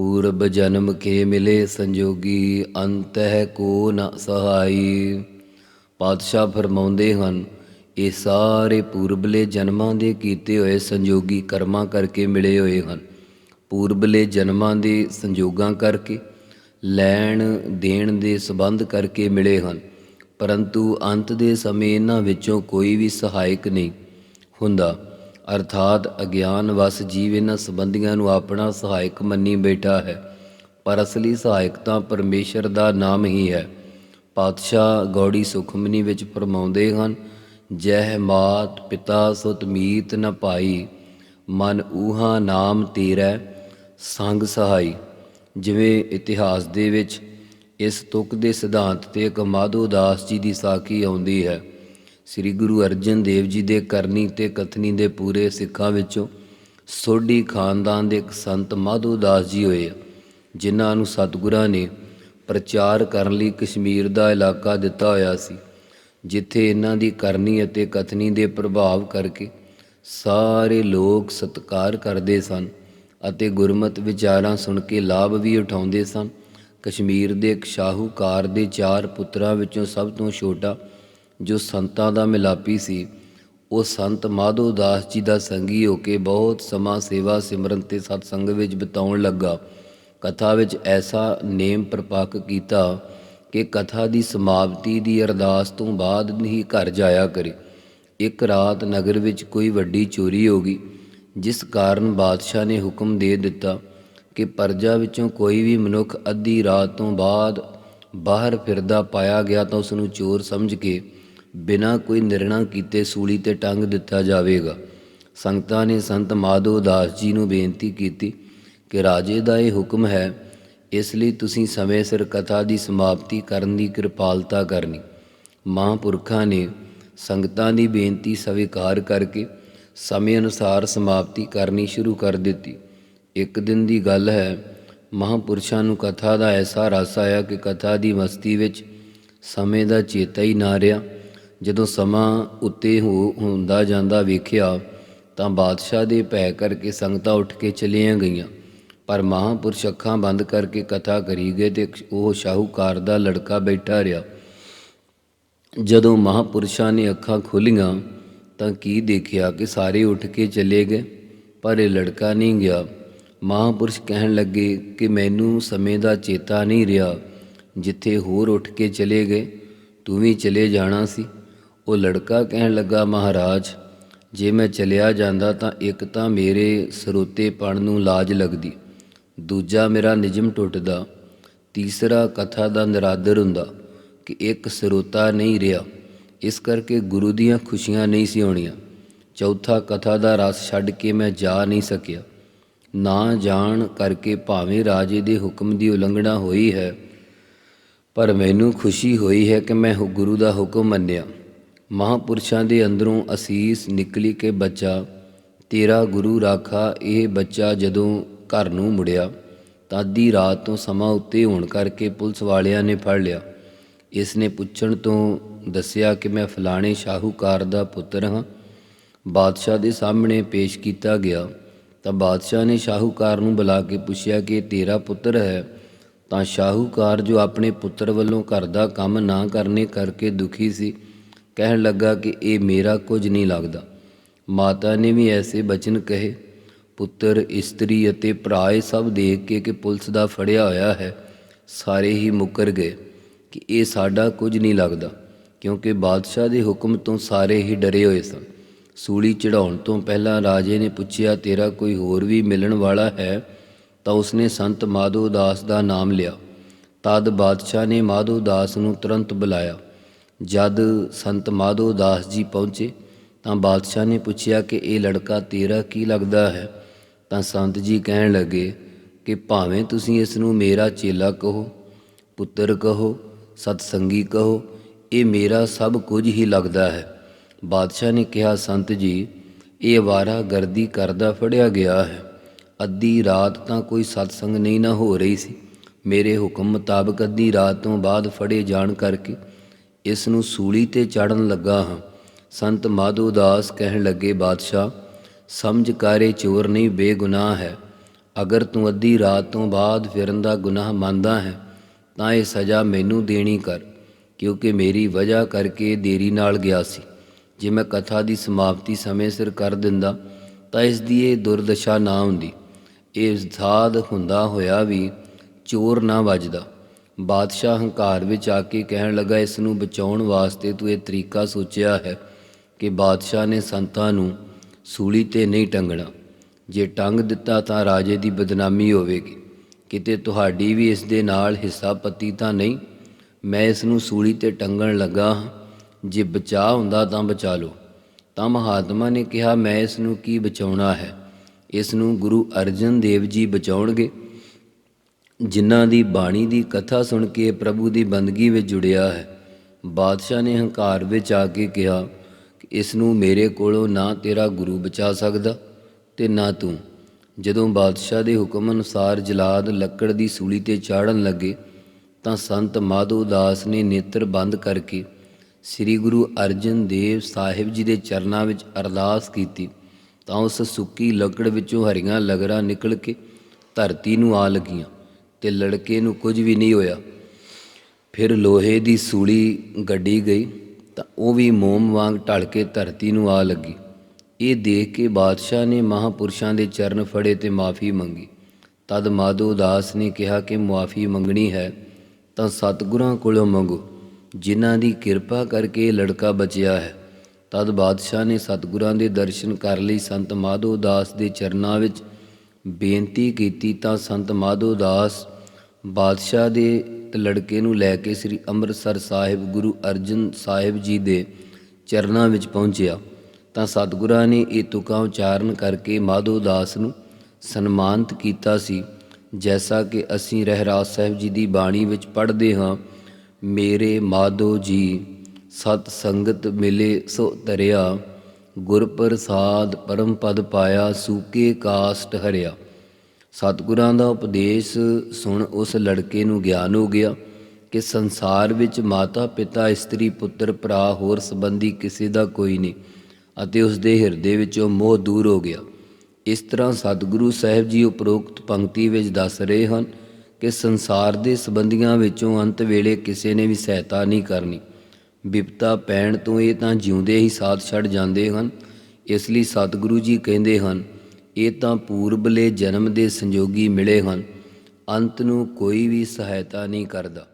ਪੂਰਬ ਜਨਮ ਕੇ ਮਿਲੇ ਸੰਜੋਗੀ ਅੰਤਹਿ ਕੋ ਨ ਸਹਾਈ। ਪਾਤਸ਼ਾਹ ਫਰਮਾਉਂਦੇ ਹਨ, ਇਹ ਸਾਰੇ ਪੂਰਬਲੇ ਜਨਮਾਂ ਦੇ ਕੀਤੇ ਹੋਏ ਸੰਜੋਗੀ ਕਰਮਾਂ ਕਰਕੇ ਮਿਲੇ ਹੋਏ ਹਨ। ਪੂਰਬਲੇ ਜਨਮਾਂ ਦੇ ਸੰਜੋਗਾਂ ਕਰਕੇ, ਲੈਣ ਦੇਣ ਦੇ ਸਬੰਧ ਕਰਕੇ ਮਿਲੇ ਹਨ। ਪਰੰਤੂ ਅੰਤ ਦੇ ਸਮੇਂ ਇਹਨਾਂ ਵਿੱਚੋਂ ਕੋਈ ਵੀ ਸਹਾਇਕ ਨਹੀਂ ਹੁੰਦਾ। ਅਰਥਾਤ ਅਗਿਆਨ ਵਸ ਜੀਵ ਇਹਨਾਂ ਸੰਬੰਧੀਆਂ ਨੂੰ ਆਪਣਾ ਸਹਾਇਕ ਮੰਨੀ ਬੈਠਾ ਹੈ, ਪਰ ਅਸਲੀ ਸਹਾਇਕ ਤਾਂ ਪਰਮੇਸ਼ਰ ਦਾ ਨਾਮ ਹੀ ਹੈ। ਪਾਤਸ਼ਾਹ ਗੌੜੀ ਸੁਖਮਨੀ ਵਿੱਚ ਫਰਮਾਉਂਦੇ ਹਨ, ਜਹ ਮਾਤ ਪਿਤਾ ਸੁਤ ਮੀਤ ਨ ਭਾਈ ਮਨ ਊਹਾ ਨਾਮ ਤੇਰਾ, ਸੰਗ ਸਹਾਈ। ਜਿਵੇਂ ਇਤਿਹਾਸ ਦੇ ਵਿੱਚ ਇਸ ਤੁਕ ਦੇ ਸਿਧਾਂਤ ਤੇ ਇੱਕ ਮਾਧੋ ਦਾਸ ਜੀ ਦੀ ਸਾਖੀ ਆਉਂਦੀ ਹੈ। ਸ੍ਰੀ ਗੁਰੂ ਅਰਜਨ ਦੇਵ ਜੀ ਦੇ ਕਰਨੀ ਤੇ ਕਥਨੀ ਦੇ ਪੂਰੇ ਸਿੱਖਾਂ ਵਿੱਚੋਂ ਸੋਢੀ ਖਾਨਦਾਨ ਦੇ ਇੱਕ ਸੰਤ ਮਾਧੋ ਦਾਸ ਜੀ ਹੋਏ ਆ, ਜਿਨ੍ਹਾਂ ਨੂੰ ਸਤਿਗੁਰਾਂ ਨੇ ਪ੍ਰਚਾਰ ਕਰਨ ਲਈ ਕਸ਼ਮੀਰ ਦਾ ਇਲਾਕਾ ਦਿੱਤਾ ਹੋਇਆ ਸੀ ਜਿੱਥੇ ਇਹਨਾਂ ਦੀ ਕਰਨੀ ਅਤੇ ਕਥਨੀ ਦੇ ਪ੍ਰਭਾਵ ਕਰਕੇ ਸਾਰੇ ਲੋਕ ਸਤਿਕਾਰ ਕਰਦੇ ਸਨ ਅਤੇ ਗੁਰਮਤ ਵਿਚਾਰਾਂ ਸੁਣ ਕੇ ਲਾਭ ਵੀ ਉਠਾਉਂਦੇ ਸਨ। ਕਸ਼ਮੀਰ ਦੇ ਇੱਕ ਸ਼ਾਹੂਕਾਰ ਦੇ ਚਾਰ ਪੁੱਤਰਾਂ ਵਿੱਚੋਂ ਸਭ ਤੋਂ ਛੋਟਾ ਜੋ ਸੰਤਾਂ ਦਾ ਮਿਲਾਪੀ ਸੀ, ਉਹ ਸੰਤ ਮਾਧੋ ਦਾਸ ਜੀ ਦਾ ਸੰਗੀ ਹੋ ਕੇ ਬਹੁਤ ਸਮਾਂ ਸੇਵਾ ਸਿਮਰਨ ਤੇ ਸਤਸੰਗ ਵਿੱਚ ਬਿਤਾਉਣ ਲੱਗਾ। ਕਥਾ ਵਿੱਚ ਐਸਾ ਨੇਮ ਪ੍ਰਪੱਕ ਕੀਤਾ ਕਿ ਕਥਾ ਦੀ ਸਮਾਪਤੀ ਦੀ ਅਰਦਾਸ ਤੋਂ ਬਾਅਦ ਹੀ ਘਰ ਜਾਇਆ ਕਰੇ। ਇੱਕ ਰਾਤ ਨਗਰ ਵਿੱਚ ਕੋਈ ਵੱਡੀ ਚੋਰੀ ਹੋ ਗਈ, ਜਿਸ ਕਾਰਨ ਬਾਦਸ਼ਾਹ ਨੇ ਹੁਕਮ ਦੇ ਦਿੱਤਾ ਕਿ ਪਰਜਾ ਵਿੱਚੋਂ ਕੋਈ ਵੀ ਮਨੁੱਖ ਅੱਧੀ ਰਾਤ ਤੋਂ ਬਾਅਦ ਬਾਹਰ ਫਿਰਦਾ ਪਾਇਆ ਗਿਆ ਤਾਂ ਉਸ ਨੂੰ ਚੋਰ ਸਮਝ ਕੇ ਬਿਨਾਂ ਕੋਈ ਨਿਰਣਾ ਕੀਤੇ ਸੂਲੀ ਤੇ ਟੰਗ ਦਿੱਤਾ ਜਾਵੇਗਾ। ਸੰਗਤਾਂ ਨੇ ਸੰਤ ਮਾਧੋ ਦਾਸ ਜੀ ਨੂੰ ਬੇਨਤੀ ਕੀਤੀ ਕਿ ਰਾਜੇ ਦਾ ਇਹ ਹੁਕਮ ਹੈ, ਇਸ ਲਈ ਤੁਸੀਂ ਸਮੇਂ ਸਿਰ ਕਥਾ ਦੀ ਸਮਾਪਤੀ ਕਰਨ ਦੀ ਕਿਰਪਾਲਤਾ ਕਰਨੀ। ਮਹਾਂਪੁਰਖਾਂ ਨੇ ਸੰਗਤਾਂ ਦੀ ਬੇਨਤੀ ਸਵੀਕਾਰ ਕਰਕੇ ਸਮੇਂ ਅਨੁਸਾਰ ਸਮਾਪਤੀ ਕਰਨੀ ਸ਼ੁਰੂ ਕਰ ਦਿੱਤੀ। ਇੱਕ ਦਿਨ ਦੀ ਗੱਲ ਹੈ ਮਹਾਂਪੁਰਸ਼ਾਂ ਨੂੰ ਕਥਾ ਦਾ ਐਸਾ ਰਸ ਆਇਆ ਕਿ ਕਥਾ ਦੀ ਮਸਤੀ ਵਿੱਚ ਸਮੇਂ ਦਾ ਚੇਤਾ ਹੀ ਨਾ ਰਿਹਾ। ਜਦੋਂ ਸਮਾਂ ਉੱਤੇ ਹੋ ਹੁੰਦਾ ਜਾਂਦਾ ਵੇਖਿਆ ਤਾਂ ਬਾਦਸ਼ਾਹ ਦੇ ਭੈ ਕਰਕੇ ਸੰਗਤਾਂ ਉੱਠ ਕੇ ਚਲੀਆਂ ਗਈਆਂ। ਪਰ ਮਹਾਂਪੁਰਸ਼ ਅੱਖਾਂ ਬੰਦ ਕਰਕੇ ਕਥਾ ਕਰੀ ਗਏ ਤੇ ਉਹ ਸ਼ਾਹੂਕਾਰ ਦਾ ਲੜਕਾ ਬੈਠਾ ਰਿਹਾ। ਜਦੋਂ ਮਹਾਂਪੁਰਸ਼ਾਂ ਨੇ ਅੱਖਾਂ ਖੋਲੀਆਂ ਤਾਂ ਕੀ ਦੇਖਿਆ ਕਿ ਸਾਰੇ ਉੱਠ ਕੇ ਚਲੇ ਗਏ, ਪਰ ਇਹ ਲੜਕਾ ਨਹੀਂ ਗਿਆ। ਮਹਾਂਪੁਰਸ਼ ਕਹਿਣ ਲੱਗੇ ਕਿ ਮੈਨੂੰ ਸਮੇਂ ਦਾ ਚੇਤਾ ਨਹੀਂ ਰਿਹਾ, ਜਿੱਥੇ ਹੋਰ ਉੱਠ ਕੇ ਚਲੇ ਗਏ, ਤੂੰ ਵੀ ਚਲੇ ਜਾਣਾ ਸੀ। ਉਹ ਲੜਕਾ ਕਹਿਣ ਲੱਗਾ, ਮਹਾਰਾਜ, ਜੇ ਮੈਂ ਚਲਿਆ ਜਾਂਦਾ ਤਾਂ ਇੱਕ ਤਾਂ ਮੇਰੇ ਸਰੋਤੇਪਣ ਨੂੰ ਲਾਜ ਲੱਗਦੀ, ਦੂਜਾ ਮੇਰਾ ਨਿਯਮ ਟੁੱਟਦਾ, ਤੀਸਰਾ ਕਥਾ ਦਾ ਨਿਰਾਦਰ ਹੁੰਦਾ ਕਿ ਇੱਕ ਸਰੋਤਾ ਨਹੀਂ ਰਿਹਾ। ਇਸ ਕਰਕੇ ਗੁਰੂ ਦੀਆਂ ਖੁਸ਼ੀਆਂ ਨਹੀਂ ਸੀ ਹੋਣੀਆਂ। ਚੌਥਾ ਕਥਾ ਦਾ ਰਸ ਛੱਡ ਕੇ ਮੈਂ ਜਾ ਨਹੀਂ ਸਕਿਆ। ਨਾ ਜਾਣ ਕਰਕੇ ਭਾਵੇਂ ਰਾਜੇ ਦੇ ਹੁਕਮ ਦੀ ਉਲੰਘਣਾ ਹੋਈ ਹੈ, ਪਰ ਮੈਨੂੰ ਖੁਸ਼ੀ ਹੋਈ ਹੈ ਕਿ ਮੈਂ ਹੁ- ਗੁਰੂ ਦਾ ਹੁਕਮ ਮੰਨਿਆ। ਮਹਾਂਪੁਰਸ਼ਾਂ ਦੇ ਅੰਦਰੋਂ ਅਸੀਸ ਨਿਕਲੀ ਕਿ ਬੱਚਾ, ਤੇਰਾ ਗੁਰੂ ਰਾਖਾ ਇਹ ਬੱਚਾ ਜਦੋਂ ਘਰ ਨੂੰ ਮੁੜਿਆ ਤਾਂ ਅੱਧੀ ਰਾਤ ਤੋਂ ਸਮਾਂ ਉੱਤੇ ਹੋਣ ਕਰਕੇ ਪੁਲਿਸ ਵਾਲਿਆਂ ਨੇ ਫੜ ਲਿਆ। ਇਸ ਨੇ ਪੁੱਛਣ ਤੋਂ ਦੱਸਿਆ ਕਿ ਮੈਂ ਫਲਾਣੇ ਸ਼ਾਹੂਕਾਰ ਦਾ ਪੁੱਤਰ ਹਾਂ। ਬਾਦਸ਼ਾਹ ਦੇ ਸਾਹਮਣੇ ਪੇਸ਼ ਕੀਤਾ ਗਿਆ। ਤਾਂ ਬਾਦਸ਼ਾਹ ਨੇ ਸ਼ਾਹੂਕਾਰ ਨੂੰ ਬੁਲਾ ਕੇ ਪੁੱਛਿਆ ਕਿ ਤੇਰਾ ਪੁੱਤਰ ਹੈ? ਤਾਂ ਸ਼ਾਹੂਕਾਰ ਜੋ ਆਪਣੇ ਪੁੱਤਰ ਵੱਲੋਂ ਘਰ ਦਾ ਕੰਮ ਨਾ ਕਰਨੇ ਕਰਕੇ ਦੁਖੀ ਸੀ। ਕਹਿਣ ਲੱਗਾ ਕਿ ਇਹ ਮੇਰਾ ਕੁਝ ਨਹੀਂ ਲੱਗਦਾ। ਮਾਤਾ ਨੇ ਵੀ ਐਸੇ ਬਚਨ ਕਹੇ, ਪੁੱਤਰ, ਇਸਤਰੀ ਅਤੇ ਭਰਾ ਇਹ ਸਭ ਦੇਖ ਕੇ ਕਿ ਪੁਲਿਸ ਦਾ ਫੜਿਆ ਹੋਇਆ ਹੈ, ਸਾਰੇ ਹੀ ਮੁੱਕਰ ਗਏ ਕਿ ਇਹ ਸਾਡਾ ਕੁਝ ਨਹੀਂ ਲੱਗਦਾ, ਕਿਉਂਕਿ ਬਾਦਸ਼ਾਹ ਦੇ ਹੁਕਮ ਤੋਂ ਸਾਰੇ ਹੀ ਡਰੇ ਹੋਏ ਸਨ। ਸੂਲੀ ਚੜਾਉਣ ਤੋਂ ਪਹਿਲਾਂ ਰਾਜੇ ਨੇ ਪੁੱਛਿਆ, ਤੇਰਾ ਕੋਈ ਹੋਰ ਵੀ ਮਿਲਣ ਵਾਲਾ ਹੈ? ਤਾਂ ਉਸਨੇ ਸੰਤ ਮਾਧੋ ਦਾਸ ਦਾ ਨਾਮ ਲਿਆ। ਤਦ ਬਾਦਸ਼ਾਹ ਨੇ ਮਾਧੋ ਦਾਸ ਨੂੰ ਤੁਰੰਤ ਬੁਲਾਇਆ। ਜਦ ਸੰਤ ਮਾਧੋ ਦਾਸ ਜੀ ਪਹੁੰਚੇ ਤਾਂ ਬਾਦਸ਼ਾਹ ਨੇ ਪੁੱਛਿਆ ਕਿ ਇਹ ਲੜਕਾ ਤੇਰਾ ਕੀ ਲੱਗਦਾ ਹੈ? ਤਾਂ ਸੰਤ ਜੀ ਕਹਿਣ ਲੱਗੇ ਕਿ ਭਾਵੇਂ ਤੁਸੀਂ ਇਸ ਨੂੰ ਮੇਰਾ ਚੇਲਾ ਕਹੋ, ਪੁੱਤਰ ਕਹੋ, ਸਤਸੰਗੀ ਕਹੋ, ਇਹ ਮੇਰਾ ਸਭ ਕੁਝ ਹੀ ਲੱਗਦਾ ਹੈ। ਬਾਦਸ਼ਾਹ ਨੇ ਕਿਹਾ, ਸੰਤ ਜੀ, ਇਹ ਅਵਾਰਾ ਗਰਦੀ ਕਰਦਾ ਫੜਿਆ ਗਿਆ ਹੈ। ਅੱਧੀ ਰਾਤ ਤਾਂ ਕੋਈ ਸਤਸੰਗ ਨਹੀਂ ਨਾ ਹੋ ਰਹੀ ਸੀ। ਮੇਰੇ ਹੁਕਮ ਮੁਤਾਬਕ ਅੱਧੀ ਰਾਤ ਤੋਂ ਬਾਅਦ ਫੜੇ ਜਾਣ ਕਰਕੇ ਇਸ ਨੂੰ ਸੂਲੀ ਤੇ ਚੜਨ ਲੱਗਾ ਹਾਂ। ਸੰਤ ਮਾਧੋ ਦਾਸ ਕਹਿਣ ਲੱਗੇ, ਬਾਦਸ਼ਾਹ, ਸਮਝ ਕਾਰੇ ਚੋਰ ਨਹੀਂ, ਬੇਗੁਨਾਹ ਹੈ। ਅਗਰ ਤੂੰ ਅੱਧੀ ਰਾਤ ਤੋਂ ਬਾਅਦ ਫਿਰਨ ਦਾ ਗੁਨਾਹ ਮੰਨਦਾ ਹੈ, ਤਾਂ ਇਹ ਸਜ਼ਾ ਮੈਨੂੰ ਦੇਣੀ ਕਰ, ਕਿਉਂਕਿ ਮੇਰੀ ਵਜ੍ਹਾ ਕਰਕੇ ਦੇਰੀ ਨਾਲ ਗਿਆ ਸੀ। ਜੇ ਮੈਂ ਕਥਾ ਦੀ ਸਮਾਪਤੀ ਸਮੇਂ ਸਿਰ ਕਰ ਦਿੰਦਾ, ਤਾਂ ਇਸ ਦੀ ਇਹ ਦੁਰਦਸ਼ਾ ਨਾ ਹੁੰਦੀ। ਇਹ ਸਾਧ ਹੁੰਦਾ ਹੋਇਆ ਵੀ ਚੋਰ ਨਾ ਵੱਜਦਾ। ਬਾਦਸ਼ਾਹ ਹੰਕਾਰ ਵਿੱਚ ਆ ਕੇ ਕਹਿਣ ਲੱਗਾ ਇਸ ਨੂੰ ਬਚਾਉਣ ਵਾਸਤੇ ਤੂੰ ਇਹ ਤਰੀਕਾ ਸੋਚਿਆ ਹੈ ਕਿ ਬਾਦਸ਼ਾਹ ਨੇ ਸੰਤਾਂ ਨੂੰ ਸੂਲੀ ਤੇ ਨਹੀਂ ਟੰਗਣਾ। ਜੇ ਟੰਗ ਦਿੱਤਾ ਤਾਂ ਰਾਜੇ ਦੀ ਬਦਨਾਮੀ ਹੋਵੇਗੀ। ਕਿਤੇ ਤੁਹਾਡੀ ਵੀ ਇਸ ਦੇ ਨਾਲ ਹਿੱਸਾ ਪੱਤੀ ਤਾਂ ਨਹੀਂ? ਮੈਂ ਇਸ ਨੂੰ ਸੂਲੀ ਤੇ ਟੰਗਣ ਲੱਗਾ ਹਾਂ। ਜੇ ਬਚਾ ਹੁੰਦਾ ਤਾਂ ਬਚਾ ਲਓ ਤਾਂ ਮਹਾਤਮਾ ਨੇ ਕਿਹਾ, ਮੈਂ ਇਸ ਨੂੰ ਕੀ ਬਚਾਉਣਾ ਹੈ? ਇਸ ਨੂੰ ਗੁਰੂ ਅਰਜਨ ਦੇਵ ਜੀ ਬਚਾਉਣਗੇ। ਜਿਨ੍ਹਾਂ ਦੀ ਬਾਣੀ ਦੀ ਕਥਾ ਸੁਣ ਕੇ ਪ੍ਰਭੂ ਦੀ ਬੰਦਗੀ ਵਿੱਚ ਜੁੜਿਆ ਹੈ, ਬਾਦਸ਼ਾਹ ਨੇ ਹੰਕਾਰ ਵਿੱਚ ਆ ਕੇ ਕਿਹਾ ਕਿ ਇਸ ਨੂੰ ਮੇਰੇ ਕੋਲੋਂ ਨਾ ਤੇਰਾ ਗੁਰੂ ਬਚਾ ਸਕਦਾ ਤੇ ਨਾ ਤੂੰ। ਜਦੋਂ ਬਾਦਸ਼ਾਹ ਦੇ ਹੁਕਮ ਅਨੁਸਾਰ ਜਲਾਦ ਲੱਕੜ ਦੀ ਸੂਲੀ ਤੇ ਚਾੜਨ ਲੱਗੇ, ਤਾਂ ਸੰਤ ਮਾਧੋ ਦਾਸ ਨੇ ਨੇਤਰ ਬੰਦ ਕਰਕੇ ਸ੍ਰੀ ਗੁਰੂ ਅਰਜਨ ਦੇਵ ਸਾਹਿਬ ਜੀ ਦੇ ਚਰਨਾਂ ਵਿੱਚ ਅਰਦਾਸ ਕੀਤੀ, ਤਾਂ ਉਸ ਸੁੱਕੀ ਲੱਕੜ ਵਿੱਚੋਂ ਹਰੀਆਂ ਲਗਰਾਂ ਨਿਕਲ ਕੇ ਧਰਤੀ ਨੂੰ ਆ ਲੱਗੀਆਂ। ਤੇ ਲੜਕੇ ਨੂੰ ਕੁਝ ਵੀ ਨਹੀਂ ਹੋਇਆ। ਫਿਰ ਲੋਹੇ ਦੀ ਸੂਲੀ ਗੱਡੀ ਗਈ ਤਾਂ ਉਹ ਵੀ ਮੋਮ ਵਾਂਗ ਢਲ ਕੇ ਧਰਤੀ ਨੂੰ ਆ ਲੱਗੀ। ਇਹ ਦੇਖ ਕੇ ਬਾਦਸ਼ਾਹ ਨੇ ਮਹਾਪੁਰਸ਼ਾਂ ਦੇ ਚਰਨ ਫੜੇ ਤੇ ਮਾਫੀ ਮੰਗੀ। ਤਦ ਮਾਧੋ ਦਾਸ ਨੇ ਕਿਹਾ ਕਿ ਮੁਆਫੀ ਮੰਗਣੀ ਹੈ ਤਾਂ ਸਤਿਗੁਰਾਂ ਕੋਲੋਂ ਮੰਗੋ, ਜਿਨ੍ਹਾਂ ਦੀ ਕਿਰਪਾ ਕਰਕੇ ਇਹ ਲੜਕਾ ਬਚਿਆ ਹੈ। ਤਦ ਬਾਦਸ਼ਾਹ ਨੇ ਸਤਿਗੁਰਾਂ ਦੇ ਦਰਸ਼ਨ ਕਰ ਲਈ ਸੰਤ ਮਾਧੋ ਦਾਸ ਦੇ ਚਰਨਾਂ ਵਿੱਚ ਬੇਨਤੀ ਕੀਤੀ ਤਾਂ ਸੰਤ ਮਾਧੋ ਦਾਸ ਬਾਦਸ਼ਾਹ ਦੇ ਲੜਕੇ ਨੂੰ ਲੈ ਕੇ ਸ੍ਰੀ ਅੰਮ੍ਰਿਤਸਰ ਸਾਹਿਬ ਗੁਰੂ ਅਰਜਨ ਸਾਹਿਬ ਜੀ ਦੇ ਚਰਨਾਂ ਵਿੱਚ ਪਹੁੰਚਿਆ। ਤਾਂ ਸਤਿਗੁਰਾਂ ਨੇ ਇਹ ਤੁਕਾਂ ਉਚਾਰਨ ਕਰਕੇ ਮਾਧੋ ਦਾਸ ਨੂੰ ਸਨਮਾਨਿਤ ਕੀਤਾ ਸੀ। ਜੈਸਾ ਕਿ ਅਸੀਂ ਰਹਿਰਾਸ ਸਾਹਿਬ ਜੀ ਦੀ ਬਾਣੀ ਵਿੱਚ ਪੜ੍ਹਦੇ ਹਾਂ, ਮੇਰੇ ਮਾਧੋ ਜੀ, ਸਤ ਸੰਗਤ ਮਿਲੇ ਸੋ ਤਰਿਆ ਗੁਰ ਪ੍ਰਸਾਦ ਪਰਮ ਪਦ ਪਾਇਆ ਸੂਕੇ ਕਾਸਟ ਹਰਿਆ। ਸਤਿਗੁਰਾਂ ਦਾ ਉਪਦੇਸ਼ ਸੁਣ ਉਸ ਲੜਕੇ ਨੂੰ ਗਿਆਨ ਹੋ ਗਿਆ ਕਿ ਸੰਸਾਰ ਵਿੱਚ ਮਾਤਾ ਪਿਤਾ, ਇਸਤਰੀ, ਪੁੱਤਰ, ਭਰਾ ਹੋਰ ਸੰਬੰਧੀ ਕਿਸੇ ਦਾ ਕੋਈ ਨਹੀਂ ਅਤੇ ਉਸ ਦੇ ਹਿਰਦੇ ਵਿੱਚੋਂ ਮੋਹ ਦੂਰ ਹੋ ਗਿਆ। ਇਸ ਤਰ੍ਹਾਂ ਸਤਿਗੁਰੂ ਸਾਹਿਬ ਜੀ ਉਪਰੋਕਤ ਪੰਕਤੀ ਵਿੱਚ ਦੱਸ ਰਹੇ ਹਨ ਕਿ ਸੰਸਾਰ ਦੇ ਸੰਬੰਧੀਆਂ ਵਿੱਚੋਂ ਅੰਤ ਵੇਲੇ ਕਿਸੇ ਨੇ ਵੀ ਸਹਾਇਤਾ ਨਹੀਂ ਕਰਨੀ। ਵਿਪਤਾ ਪੈਣ ਤੋਂ ਇਹ ਤਾਂ ਜਿਉਂਦੇ ਹੀ ਸਾਥ ਛੱਡ ਜਾਂਦੇ ਹਨ, ਇਸ ਲਈ ਸਤਿਗੁਰੂ ਜੀ ਕਹਿੰਦੇ ਹਨ, ਇਹ ਤਾਂ ਪੂਰਬਲੇ ਜਨਮ ਦੇ ਸੰਜੋਗੀ ਮਿਲੇ ਹਨ, ਅੰਤ ਨੂੰ ਕੋਈ ਵੀ ਸਹਾਇਤਾ ਨਹੀਂ ਕਰਦਾ।